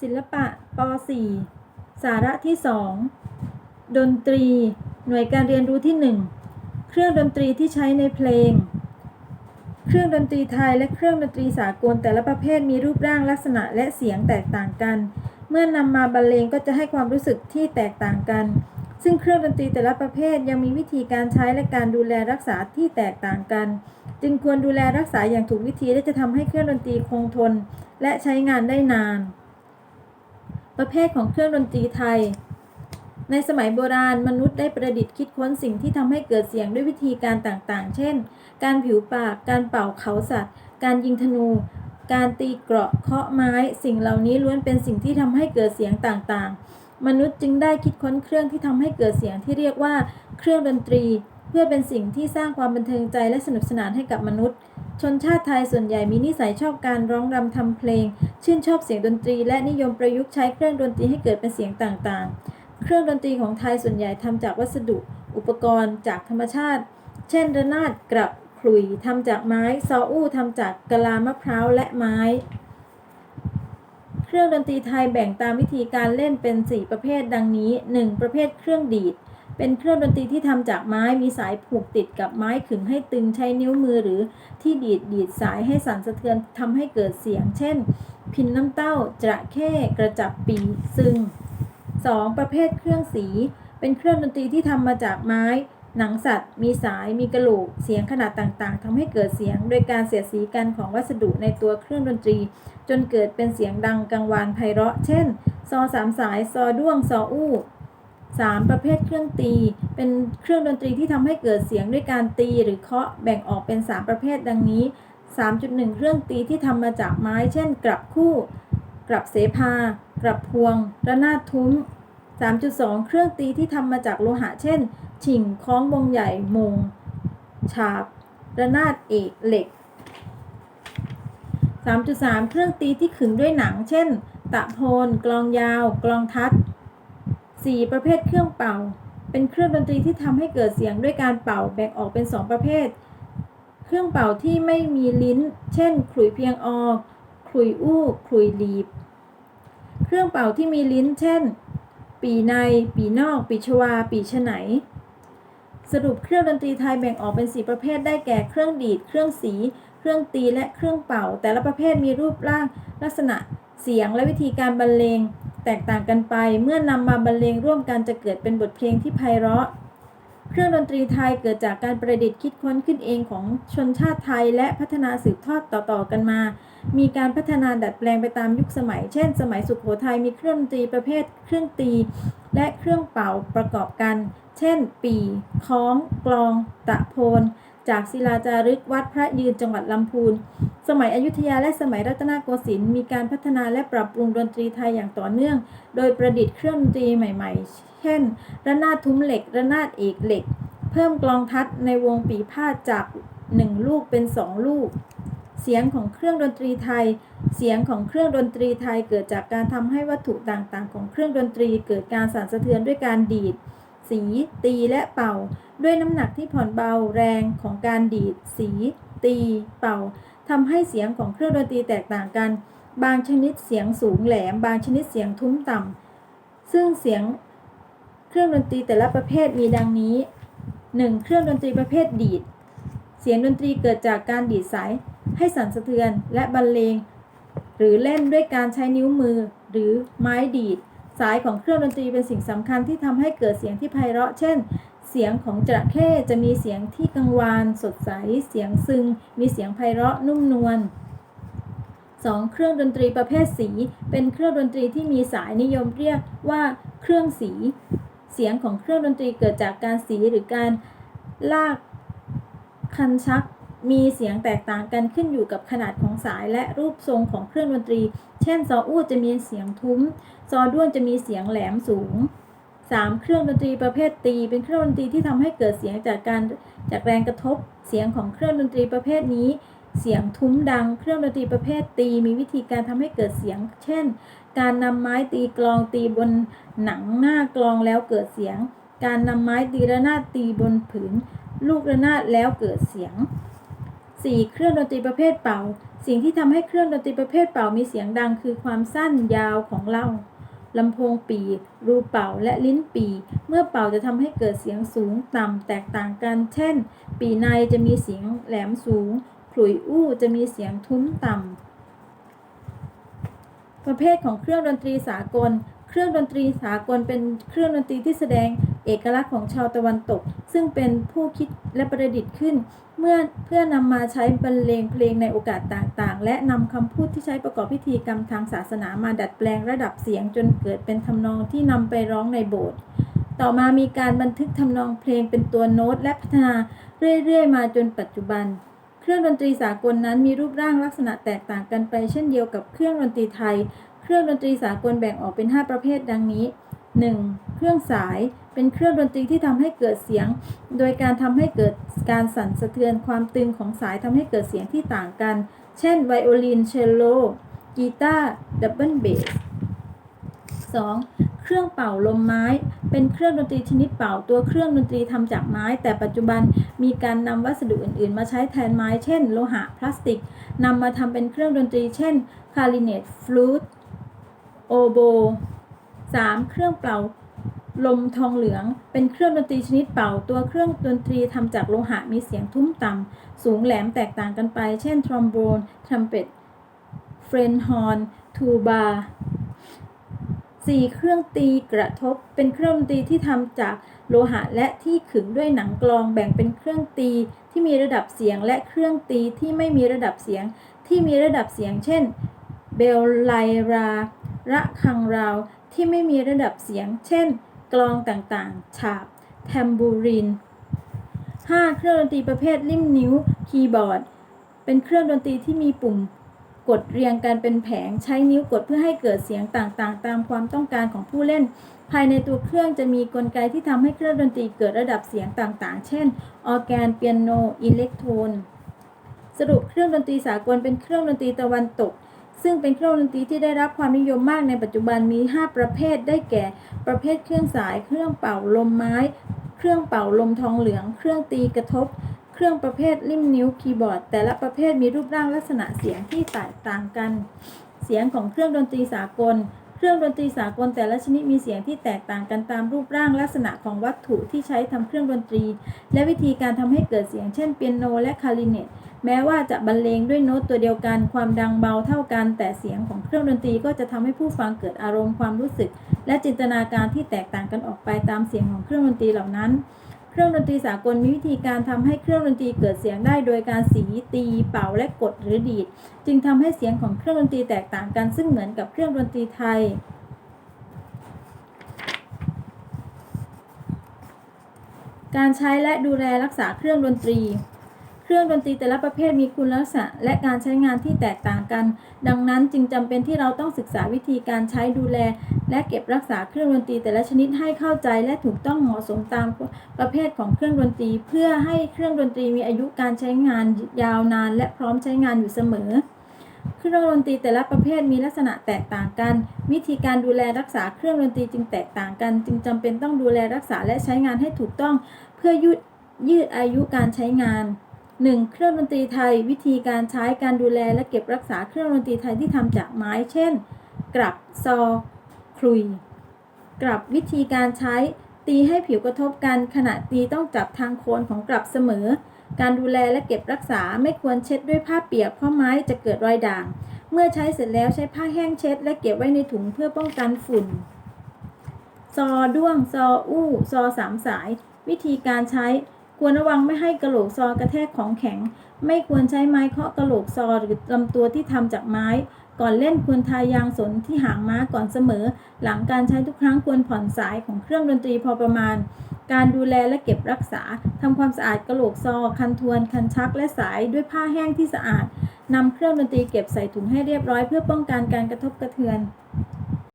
ศิลปะป .4 สาระที่ 2 ดนตรี หน่วยการเรียนรู้ที่ 1 เครื่องดนตรีที่ใช้ในเพลง เครื่องดนตรีไทยและเครื่องดนตรีสากลแต่ละประเภทมีรูปร่างลักษณะและเสียงแตกต่างกัน เมื่อนำมาบรรเลงก็จะให้ความรู้สึกที่แตกต่างกัน ซึ่งเครื่องดนตรีแต่ละประเภทยังมีวิธีการใช้และการดูแลรักษาที่แตกต่างกัน จึงควรดูแลรักษาอย่างถูกวิธีและจะทำให้เครื่องดนตรีคงทน และใช้งานได้นาน ประเภทของเครื่องดนตรีไทย ในสมัยโบราณมนุษย์ได้ประดิษฐ์คิดค้นสิ่งที่ทำให้เกิดเสียงด้วยวิธีการต่างๆ เช่น การผิวปาก การเป่าเขาสัตว์ การยิงธนู การตีเกราะ เคาะไม้ สิ่งเหล่านี้ล้วนเป็นสิ่งที่ทำให้เกิดเสียงต่างๆ มนุษย์จึงได้คิดค้นเครื่องที่ทำให้เกิดเสียงที่เรียกว่า เครื่องดนตรี เพื่อเป็นสิ่งที่สร้างความบันเทิงใจและสนุกสนานให้กับมนุษย์ ชนชาติไทยส่วนใหญ่มีนิสัยชอบการร้องรำทำเพลง ชื่นชอบเสียงดนตรีและนิยมประยุกต์ใช้เครื่องดนตรีให้เกิดเป็นเสียงต่างๆ เครื่องดนตรีของไทยส่วนใหญ่ทำจากวัสดุ อุปกรณ์ จากธรรมชาติ เช่นระนาดกระขลุยทำจากไม้ซออู้ทำจากกะลามะพร้าวและไม้ เครื่องดนตรีไทยแบ่งตามวิธีการเล่นเป็น 4 ประเภทดังนี้ 1. ประเภทเครื่องดีด เป็นเครื่องดนตรีที่ทำจากไม้มีสายผูกติดกับไม้ขึงให้ตึงใช้นิ้วมือหรือที่ดีดดีดสายให้สั่นสะเทือนทำให้เกิดเสียง เช่น พินน้ำเต้าจระเข้กระจับปีซึ่ง 2. ประเภทเครื่องสี เป็นเครื่องดนตรีที่ทำมาจากไม้ หนังสัตว์ มีสายมีกระโหลกเสียงขนาดต่างๆทำให้เกิดเสียง โดยการเสียดสีกันของวัสดุในตัวเครื่องดนตรี จนเกิดเป็นเสียงดังกังวานไพเราะ เช่น ซอสามสายซอด้วงซออู้ 3. ประเภทเครื่องตี เป็นเครื่องดนตรีที่ทำให้เกิดเสียงด้วยการตีหรือเคาะแบ่งออกเป็น 3 ประเภทดังนี้ 3.1 เครื่องตีที่ทำมาจากไม้ เช่น กลับคู่ กลับเสภา กลับพวง ระนาดทุ้ม 3.2 เครื่องตีที่ทำมาจากโลหะ เช่น ฉิ่งคล้องวงใหญ่มง ฉาบ ระนาดเอกเหล็ก 3.3 เครื่องตีที่ขึงด้วยหนัง เช่น ตะโพน กลองยาว กลองทัด 4. ประเภทเครื่องเป่า เป็นเครื่องดนตรีที่ทำให้เกิดเสียงด้วยการเป่าแบ่งออกเป็น 2 ประเภท เครื่องเป่าที่ไม่มีลิ้น เช่นขลุยเพียงออขลุยอู้ขลุยหลีบ เครื่องเป่าที่มีลิ้น เช่น ปีใน ปีนอก ปีชวา ปีฉไหน สรุปเครื่องดนตรีไทยแบ่งออกเป็น 4 ประเภทได้แก่เครื่องดีด เครื่องสี เครื่องตีและเครื่องเป่า แต่ละประเภทมีรูปร่างลักษณะเสียงและวิธีการบรรเลง แตกต่างกันไป เมื่อนำมาบรรเลงร่วมกันจะเกิดเป็นบทเพลงที่ไพเราะ เครื่องดนตรีไทยเกิดจากการประดิษฐ์คิดค้นขึ้นเองของชนชาติไทย และพัฒนาสืบทอดต่อๆกันมา มีการพัฒนาดัดแปลงไปตามยุคสมัย เช่น สมัยสุขโขทัยมีเครื่องดนตรีประเภท เครื่องตี และเครื่องเป่าประกอบกัน เช่น ปีค้อง กลอง ตะโพน จากศิลาจารึกวัดพระยืนจังหวัดลำพูน สมัยอยุธยาและสมัยรัตนโกสินทร์มีการพัฒนาและปรับปรุงดนตรีไทยอย่างต่อเนื่อง โดยประดิษฐ์เครื่องดนตรีใหม่ๆ เช่น ระนาดทุ้มเหล็ก ระนาดเอกเหล็ก เพิ่มกลองทัดในวงปีพาดจาก 1 ลูกเป็น 2 ลูก เสียงของเครื่องดนตรีไทย เสียงของเครื่องดนตรีไทยเกิดจากการทำให้วัตถุต่างๆ ของเครื่องดนตรีเกิดการสั่นสะเทือนด้วยการดีด สี ตีและเป่า ด้วยน้ำหนักที่ผ่อนเบาแรงของการดีด สี ตี เป่าทำให้เสียงของเครื่องดนตรีแตกต่างกัน บางชนิดเสียงสูงแหลม บางชนิดเสียงทุ้มต่ำซึ่งเสียงเครื่องดนตรีแต่ละประเภทมีดังนี้ 1. เครื่องดนตรีประเภทดีด เสียงดนตรีเกิดจากการดีดสายให้สั่นสะเทือนและบรรเลง หรือเล่นด้วยการใช้นิ้วมือหรือไม้ดีด สายของเครื่องดนตรีเป็นสิ่งสำคัญที่ทำให้เกิดเสียงที่ไพเราะ เช่น เสียงของจระเข้จะมีเสียงที่กังวานสดใส เสียงซึง มีเสียงไพเราะนุ่มนวล 2. เครื่องดนตรีประเภทสี เป็นเครื่องดนตรีที่มีสายนิยมเรียกว่าเครื่องสี เสียงของเครื่องดนตรีเกิดจากการสีหรือการลากคันชัก มีเสียงแตกต่างกันขึ้นอยู่กับขนาดของสายและรูปทรงของเครื่องดนตรี เช่น ซออู้จะมีเสียงทุ้ม ซอด้วนจะมีเสียงแหลมสูง 3. เครื่องดนตรีประเภทตี เป็นเครื่องดนตรีที่ทำให้เกิดเสียงจากการจากแรงกระทบ เสียงของเครื่องดนตรีประเภทนี้ เสียงทุ้มดัง เครื่องดนตรีประเภทตี มีวิธีการทำให้เกิดเสียง เช่น การนำไม้ตีกลองตีบนหนังหน้ากลองแล้วเกิดเสียง การนำไม้ตีระนาดตีบนผืน ลูกระนาดแล้วเกิดเสียง 4. เครื่องดนตรีประเภทเป่า สิ่งที่ทำให้เครื่องดนตรีประเภทเป่ามีเสียงดังคือความสั้นยาวของเล่าลำโพงปี รูเป่าและลิ้นปี เมื่อเป่าจะทำให้เกิดเสียงสูงต่ำแตกต่างกัน เช่น ปีในจะมีเสียงแหลมสูงขลุ่ยอู้จะมีเสียงทุ้มต่ำประเภทของเครื่องดนตรีสากล รื่องดนตรีสากลเป็นเครื่องดนตรีที่แสดงเอกลักษณ์ของชาวตะวันตก ซึ่งเป็นผู้คิดและประดิษฐ์ขึ้น เมื่อเพื่อนำมาใช้บรรเลงเพลงในโอกาสต่างๆ และนำคำพูดที่ใช้ประกอบพิธีกรรมทางศาสนามาดัดแปลงระดับเสียงจนเกิดเป็นทำนองที่นำไปร้องในโบสถ์ต่อมามีการบันทึกทำนองเพลงเป็นตัวโน้ตและพัฒนาเรื่อยๆ มาจนปัจจุบัน เครื่องดนตรีสากลนั้นมีรูปร่างลักษณะแตกต่างกันไป เช่นเดียวกับเครื่องดนตรีไทย เครื่องดนตรีสากลแบ่งออกเป็น 5 ประเภทดังนี้ 1. เครื่องสายเป็นเครื่องดนตรีที่ทำให้เกิดเสียง โดยการทำให้เกิดการสั่นสะเทือนความตึงของสายทำให้เกิดเสียงที่ต่างกัน เช่นไวโอลิน เชลโล กีตาร์ ดับเบิลเบส 2. เครื่องเป่าลมไม้ เป็นเครื่องดนตรีชนิดเป่า ตัวเครื่องดนตรีทำจากไม้ แต่ปัจจุบันมีการนำวัสดุอื่น ๆ มาใช้แทนไม้ เช่น โลหะ พลาสติกนำมาทำเป็นเครื่องดนตรี เช่นคาริเนตฟลูต โอโบ 3. เครื่องเป่า ลมทองเหลือง เป็นเครื่องดนตรีชนิดเป่า ตัวเครื่องดนตรีทำจากโลหะมีเสียงทุ้มต่ำ สูงแหลมแตกต่างกันไป เช่น ทรอมโบน ทรัมเป็ต เฟรนฮอร์น ทูบา 4. เครื่องตีกระทบ เป็นเครื่องดนตรีที่ทำจากโลหะและที่ขึงด้วยหนังกลองแบ่งเป็นเครื่องตีที่มีระดับเสียงและเครื่องตีที่ไม่มีระดับเสียง ที่มีระดับเสียง เช่น เบลไลรา ระฆังราวที่ไม่มีระดับเสียง เช่น กลองต่างๆ ฉาบ แทมบูริน 5. เครื่องดนตรีประเภทริมนิ้ว คีย์บอร์ด เป็นเครื่องดนตรีที่มีปุ่มกดเรียงกันเป็นแผงใช้นิ้วกดเพื่อให้เกิดเสียงต่างๆ ตามความต้องการของผู้เล่น ภายในตัวเครื่องจะมีกลไกที่ทำให้เครื่องดนตรีเกิดระดับเสียงต่างๆ เช่น ออแกน เปียโน อิเล็กโทรน สรุปเครื่องดนตรีสากลเป็นเครื่องดนตรีตะวันตก ซึ่งเป็นเครื่องดนตรีที่ได้รับความนิยมมากในปัจจุบันมี 5 ประเภทได้แก่ ประเภทเครื่องสาย เครื่องเป่าลมไม้ เครื่องเป่าลมทองเหลือง เครื่องตีกระทบ เครื่องประเภทริมนิ้วคีย์บอร์ด แต่ละประเภทมีรูปร่างลักษณะเสียงที่แตกต่างกัน เสียงของเครื่องดนตรีสากลเครื่องดนตรีสากลแต่ละชนิดมีเสียงที่แตกต่างกันตามรูปร่างลักษณะของวัตถุที่ใช้ทำเครื่องดนตรี และวิธีการทำให้เกิดเสียงเช่นเปียโนและคาริเนต แม้ว่าจะบรรเลงด้วยโน้ตตัวเดียวกัน ความดังเบาเท่ากัน แต่เสียงของเครื่องดนตรีก็จะทำให้ผู้ฟังเกิดอารมณ์ความรู้สึก และจินตนาการที่แตกต่างกันออกไปตามเสียงของเครื่องดนตรีเหล่านั้น เครื่องดนตรีสากลมีวิธีการทำให้เครื่องดนตรีเกิดเสียงได้โดยการสีตี เป่าและกดหรือดีด จึงทำให้เสียงของเครื่องดนตรีแตกต่างกัน ซึ่งเหมือนกับเครื่องดนตรีไทยการใช้และดูแลรักษาเครื่องดนตรี เครื่องดนตรีแต่ละประเภทมีคุณลักษณะและการใช้งานที่แตกต่างกัน ดังนั้นจึงจำเป็นที่เราต้องศึกษาวิธีการใช้ดูแล และเก็บรักษาเครื่องดนตรีแต่ละชนิดให้เข้าใจ และถูกต้องเหมาะสมตามประเภทของเครื่องดนตรี เพื่อให้เครื่องดนตรีมีอายุการใช้งานยาวนาน และพร้อมใช้งานอยู่เสมอเครื่องดนตรีแต่ละประเภทมีลักษณะแตกต่างกัน วิธีการดูแลรักษาเครื่องดนตรีจึงแตกต่างกัน จึงจำเป็นต้องดูแลรักษาและใช้งานให้ถูกต้อง เพื่อยืดยืดอายุการใช้งาน 1. เครื่องดนตรีไทย วิธีการใช้การดูแลและเก็บรักษาเครื่องดนตรีไทยที่ทำจากไม้ เช่น กลับซอคลุย กลับวิธีการใช้ ตีให้ผิวกระทบกันขณะตีต้องจับทางโคนของกลับเสมอ การดูแลและเก็บรักษาไม่ควรเช็ดด้วยผ้าเปียกเพราะไม้จะเกิดรอยด่าง เมื่อใช้เสร็จแล้วใช้ผ้าแห้งเช็ด และเก็บไว้ในถุงเพื่อป้องกันฝุ่น ซอด้วง ซออู้ ซอสามสาย วิธีการใช้ ควรระวังไม่ให้กระโหลกซอกระแทกของแข็ง ไม่ควรใช้ไม้เคาะกระโหลกซอหรือลำตัวที่ทำจากไม้ ก่อนเล่นควรทายางสนที่หางม้าก่อนเสมอ หลังการใช้ทุกครั้งควรผ่อนสายของเครื่องดนตรีพอประมาณ การดูแลและเก็บรักษาทำความสะอาดกระโหลกซอ คันทวน คันชักและสายด้วยผ้าแห้งที่สะอาดนำเครื่องดนตรีเก็บใส่ถุงให้เรียบร้อยเพื่อป้องกันการกระทบกระเทือน